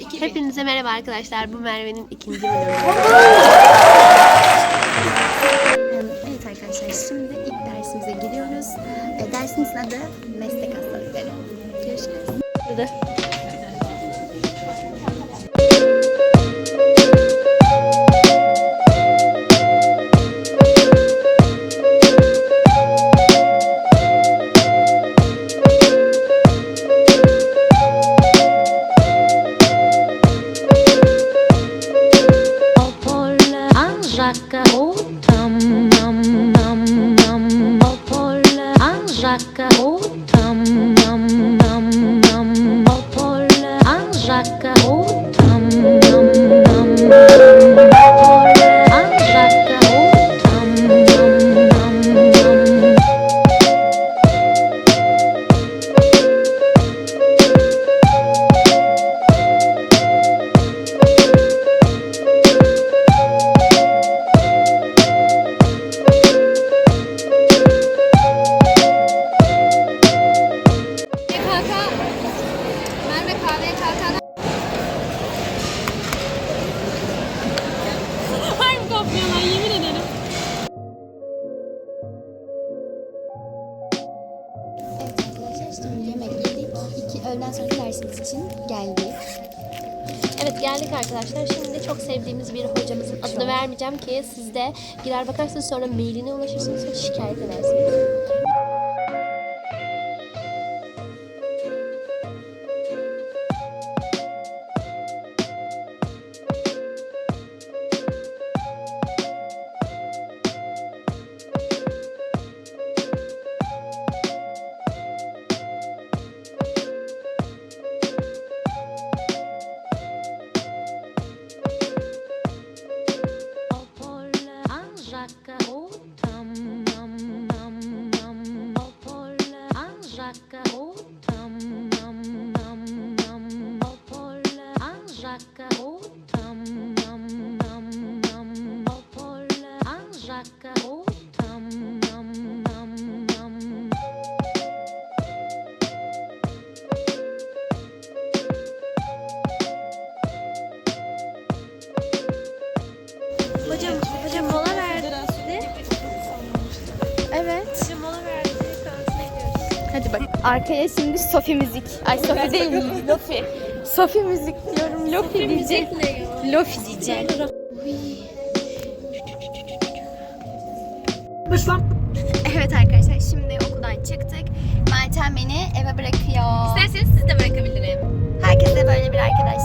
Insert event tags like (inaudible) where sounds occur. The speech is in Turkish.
Hepinize merhaba arkadaşlar. Bu Merve'nin ikinci (laughs) bölümü. Evet arkadaşlar şimdi ilk dersimize giriyoruz. E, dersimizin adı meslek hastalıkları. Görüşürüz. Anżaka u tam mam mam mam Opole Anżaka u tam mam mam mam Opole Anżaka şimdi yemek yedik. İki, öğleden sonraki dersimiz için geldik. Evet geldik arkadaşlar. Şimdi çok sevdiğimiz bir hocamızın adını vermeyeceğim ki siz de girer bakarsınız sonra mailine ulaşırsınız ve şikayet edersiniz. Anżaka, o tam, mam, mam, mam, Opole. Anżaka, o tam, mam, mam, mam, Opole. Anżaka, o tam, mam, mam, mam, Opole. Anżaka, o Hadi bak. Arkaya şimdi Sofi müzik. Ay Sofi değil mi? Lofi. Sofi müzik diyorum. Lofi diyecek. Lofi diyecek. Evet arkadaşlar şimdi okuldan çıktık. Meltem beni eve bırakıyor. İsterseniz siz de bırakabilirim. Herkese böyle bir arkadaş.